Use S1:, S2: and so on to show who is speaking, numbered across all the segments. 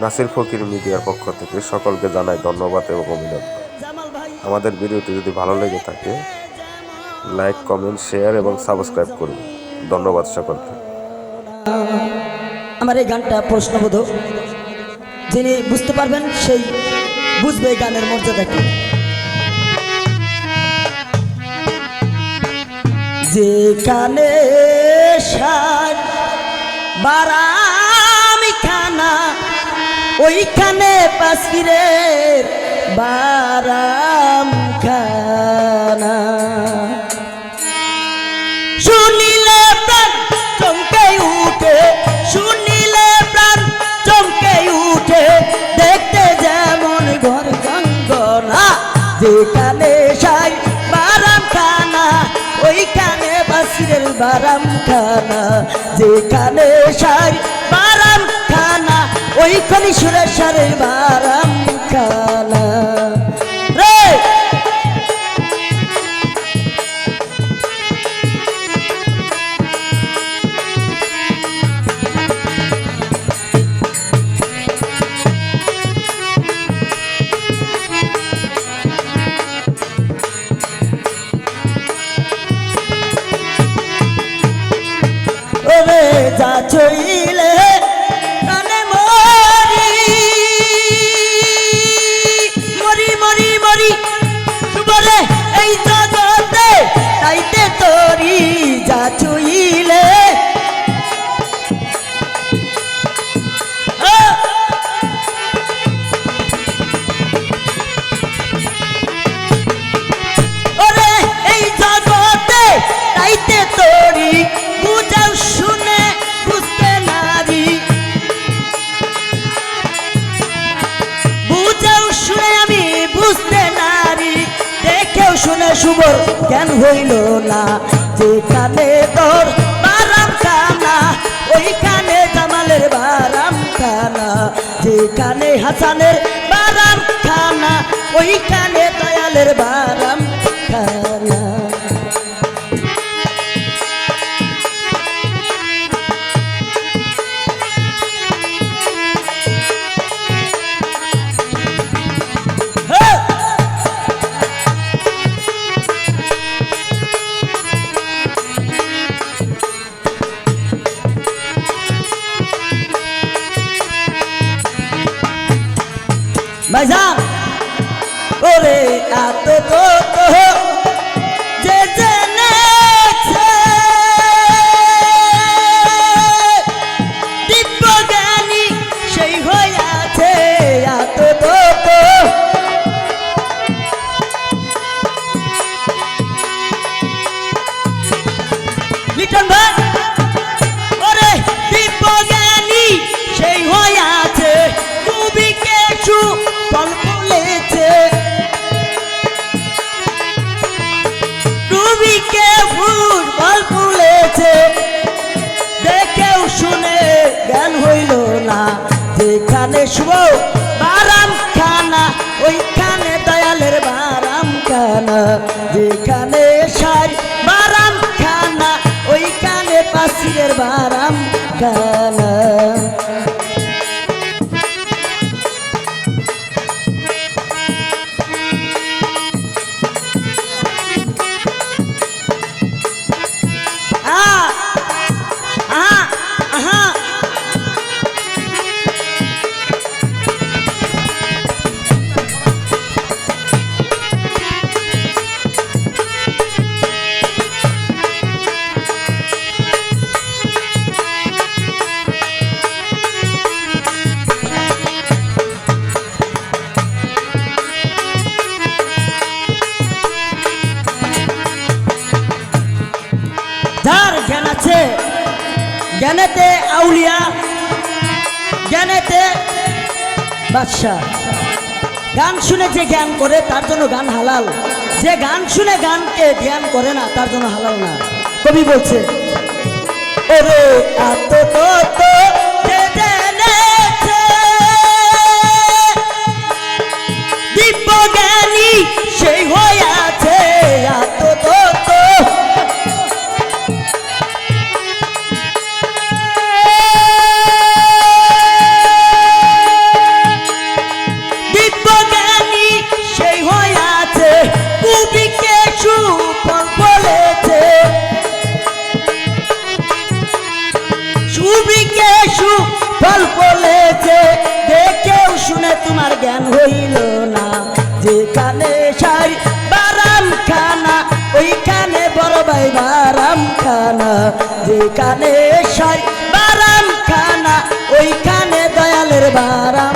S1: নাসির ফকির মিডিয়ার পক্ষ থেকে সকলকে জানাই ধন্যবাদ এবং অভিনন্দন। আমাদের ভিডিওটি যদি ভালো লেগে থাকে, লাইক, কমেন্ট, শেয়ার এবং সাবস্ক্রাইব করুন। ধন্যবাদ সকলকে।
S2: আমার এই গানটা প্রশ্নবোধক। যিনি বুঝতে পারবেন, সেই বুঝবে গানের মর্যাদা কি। যেখানে সার খানা ওইখানে পাশিরের বারাম খানা। শুনিলে প্রাণ চমকে উঠে, শুনিলে প্রাণ চমকে উঠে, দেখতে যেমন ঘর গঙ্গনা, যেখানে সাই বারাম খানা, ওইখানে বাসিরের বারাম খানা, যেখানে সাই খানা ওইখানে সুরেশ্বরের বারাম রে! যা চইলে যা বুঝাও শুনে জ্ঞান হইল না যেখানে তোর বারাম খানা ওইখানে জামালের বারাম খানা যেখানে হাসানের বারাম খানা ওইখানে দয়ালের বারাম লিটন ভাই ওরে দিব্যজ্ঞানী সেই হইয়াছে তুমি কেছু ফল ফুলেছে। তুমি কে ফুল ফল ফুলেছে? দেখেও শুনে জ্ঞান হইল না। যেখানে শুভ জ্ঞানেতে আউলিয়া জ্ঞানেতে বাদশাহ। গান শুনে যে জ্ঞান করে, তার জন্য গান হালাল। যে গান শুনে গানকে জ্ঞান করে না, তার জন্য হালাল না। কবি বলছে, ওরে, এত গল্প লেছে দেখেও শুনে তোমার জ্ঞান হইল না। যেখানে সারি বারাম খানা ওইখানে বড় ভাই বারাম খানা যেখানে সারি বারাম খানা ওইখানে দয়ালের বারাম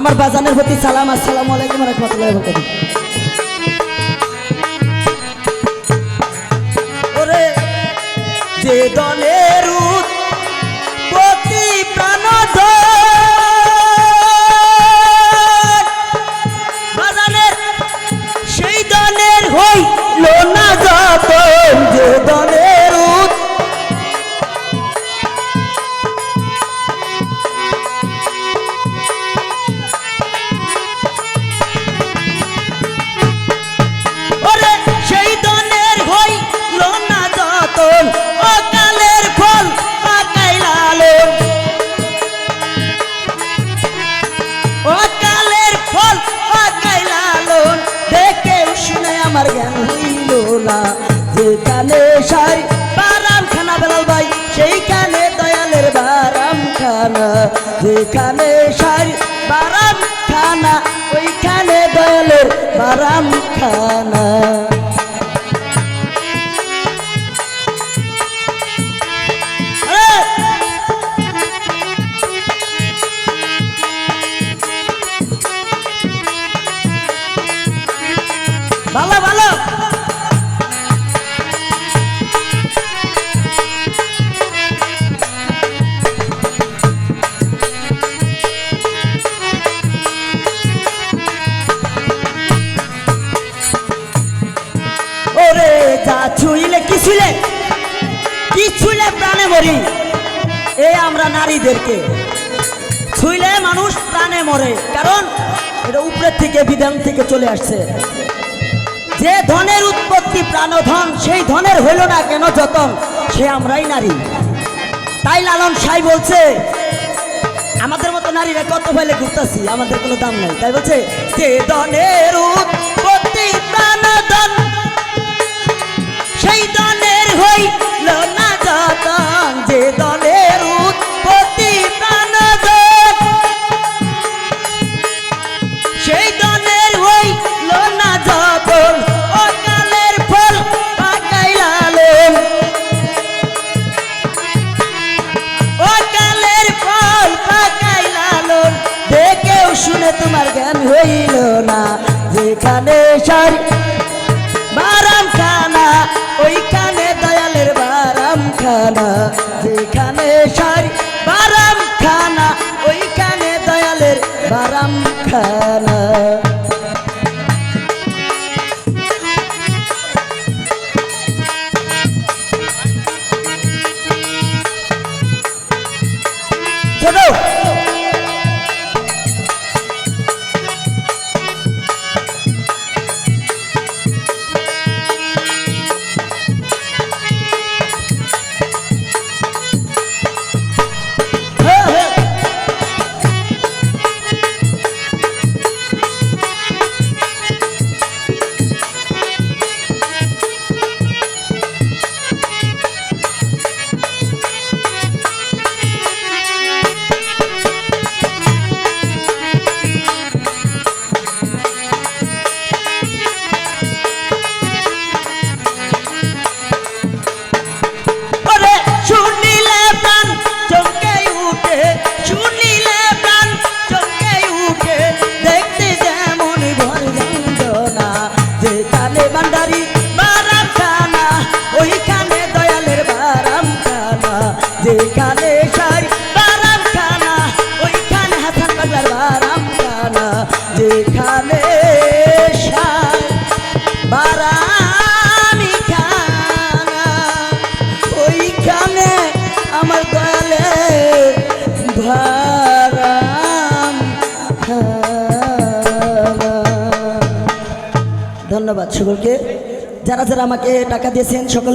S2: আমার বাজানের প্রতি সালাম আসসালামু আলাইকুম রহমতুল্লাহ ওরে যে দলের খানা যেখানে সারি বারাম খানা ওইখানে দয়ালের বারাম খানা! ভালো ভালো ছুইলে কি ছুইলে? কি ছুইলে প্রাণে মরি? এ আমরা নারীদেরকে। ছুইলে মানুষ প্রাণে মরে। কারণ এটা উপরের থেকে, বিধান থেকে চলে আসছে। যে ধনের উৎপত্তি প্রাণধন, সেই ধনের হইল না কেন যতন? সে আমরাই নারী। তাই লালন সাই বলছে, আমাদের মতো নারীরা কত ফেলে ঘুরতেছি? আমাদের কোনো দাম নাই। তাই বলছে, যে ধনের উৎপত্তি প্রাণধন সেই দলের হইল না যতন, যে দলের উৎপত্তি প্রাণদন সেই দলের হইল না যতন, অকালের ফল পাকাই লালন। অকালের ফল পাকাই লালন। দেখেও শুনে তোমার জ্ঞান হইল না, যেখানে সারি বারাম সকলকে যারা যারা আমাকে টাকা দিয়েছেন সকল